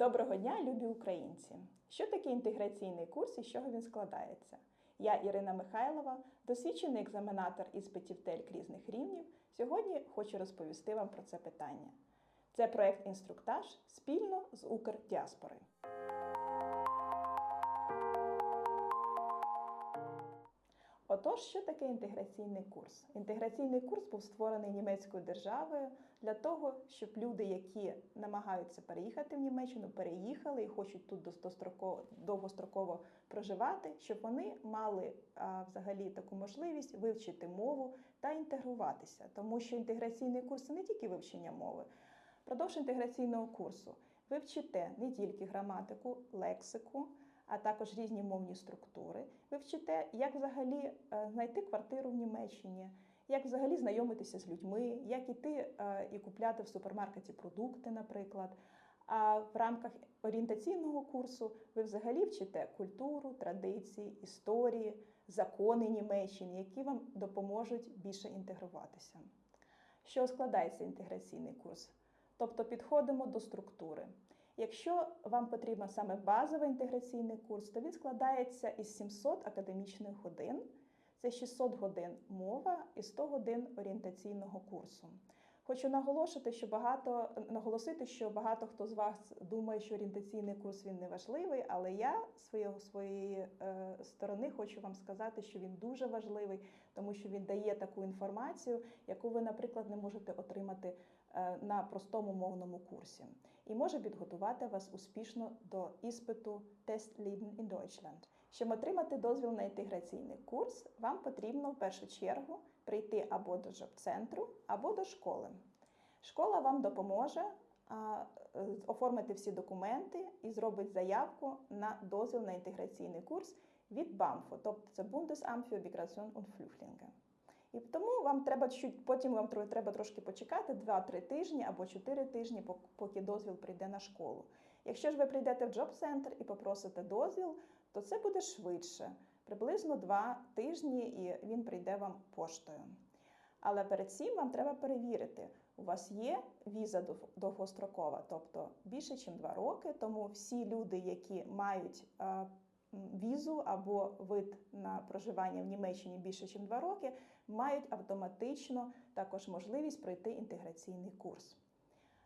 Доброго дня, любі українці! Що таке інтеграційний курс і з чого він складається? Я Ірина Михайлова, досвідчений екзаменатор із ТЕЛЬК різних рівнів. Сьогодні хочу розповісти вам про це питання. Це проект інструктаж спільно з Укрдіаспори. Отож, що таке інтеграційний курс? Інтеграційний курс був створений німецькою державою для того, щоб люди, які намагаються переїхати в Німеччину, переїхали і хочуть тут достроково, довгостроково проживати, щоб вони мали а, взагалі таку можливість вивчити мову та інтегруватися. Тому що інтеграційний курс це не тільки вивчення мови. Продовж інтеграційного курсу ви вчите не тільки граматику, лексику а також різні мовні структури. Ви вчите, як взагалі е, знайти квартиру в Німеччині, як взагалі знайомитися з людьми, як іти е, і купляти в супермаркеті продукти, наприклад. А в рамках орієнтаційного курсу ви взагалі вчите культуру, традиції, історії, закони Німеччини, які вам допоможуть більше інтегруватися. Що складається інтеграційний курс? Тобто підходимо до структури. Якщо вам потрібен саме базовий інтеграційний курс, то він складається із 700 академічних годин. Це 600 годин мова і 100 годин орієнтаційного курсу. Хочу наголошити, що багато наголосити, що багато хто з вас думає, що орієнтаційний курс він не важливий, але я своєї, своєї е, сторони хочу вам сказати, що він дуже важливий, тому що він дає таку інформацію, яку ви, наприклад, не можете отримати е, на простому мовному курсі, і може підготувати вас успішно до іспиту Test Leben in Deutschland. Щоб отримати дозвіл на інтеграційний курс, вам потрібно в першу чергу прийти або до джоб-центру, або до школи. Школа вам допоможе а, е, оформити всі документи і зробить заявку на дозвіл на інтеграційний курс від БАМФу, тобто це Bundesamt für und Flüchtlinge. І тому вам треба потім вам треба трошки почекати 2-3 тижні або 4 тижні, поки дозвіл прийде на школу. Якщо ж ви прийдете в джоб-центр і попросите дозвіл, то це буде швидше, приблизно 2 тижні, і він прийде вам поштою. Але перед цим вам треба перевірити, у вас є віза довгострокова, тобто більше, ніж 2 роки. Тому всі люди, які мають візу або вид на проживання в Німеччині більше, ніж 2 роки, мають автоматично також можливість пройти інтеграційний курс.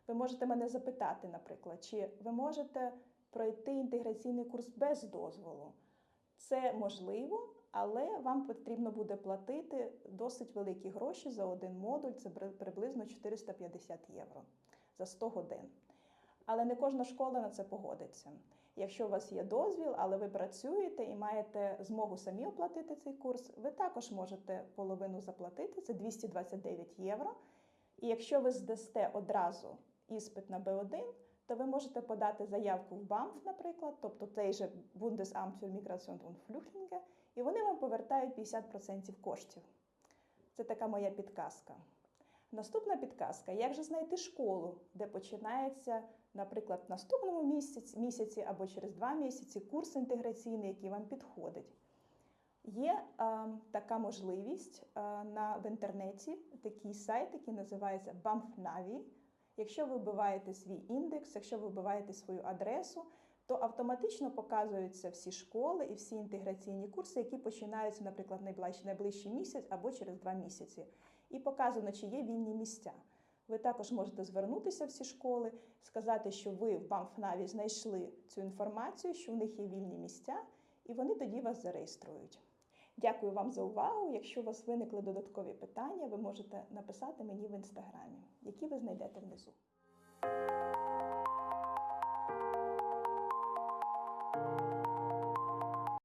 Ви можете мене запитати, наприклад, чи ви можете пройти інтеграційний курс без дозволу? Це можливо, але вам потрібно буде платити досить великі гроші за один модуль, це приблизно 450 євро за 100 годин. Але не кожна школа на це погодиться. Якщо у вас є дозвіл, але ви працюєте і маєте змогу самі оплатити цей курс, ви також можете половину заплатити, це 229 євро. І якщо ви здасте одразу іспит на Б1, то ви можете подати заявку в БАМФ, наприклад, тобто той же Bundesamt für Migration und Flüchtlinge, і вони вам повертають 50% коштів. Це така моя підказка. Наступна підказка: як же знайти школу, де починається, наприклад, в наступному місяці, місяці або через два місяці курс інтеграційний, який вам підходить. Є е, така можливість е, на, в інтернеті такий сайт, який називається BAMF-Navi. Якщо ви вбиваєте свій індекс, якщо ви вбиваєте свою адресу, то автоматично показуються всі школи і всі інтеграційні курси, які починаються, наприклад, найближчий, місяць або через два місяці. І показано, чи є вільні місця. Ви також можете звернутися в ці школи, сказати, що ви в БАМФНАВі знайшли цю інформацію, що в них є вільні місця, і вони тоді вас зареєструють. Дякую вам за увагу. Якщо у вас виникли додаткові питання, ви можете написати мені в інстаграмі, які ви знайдете внизу.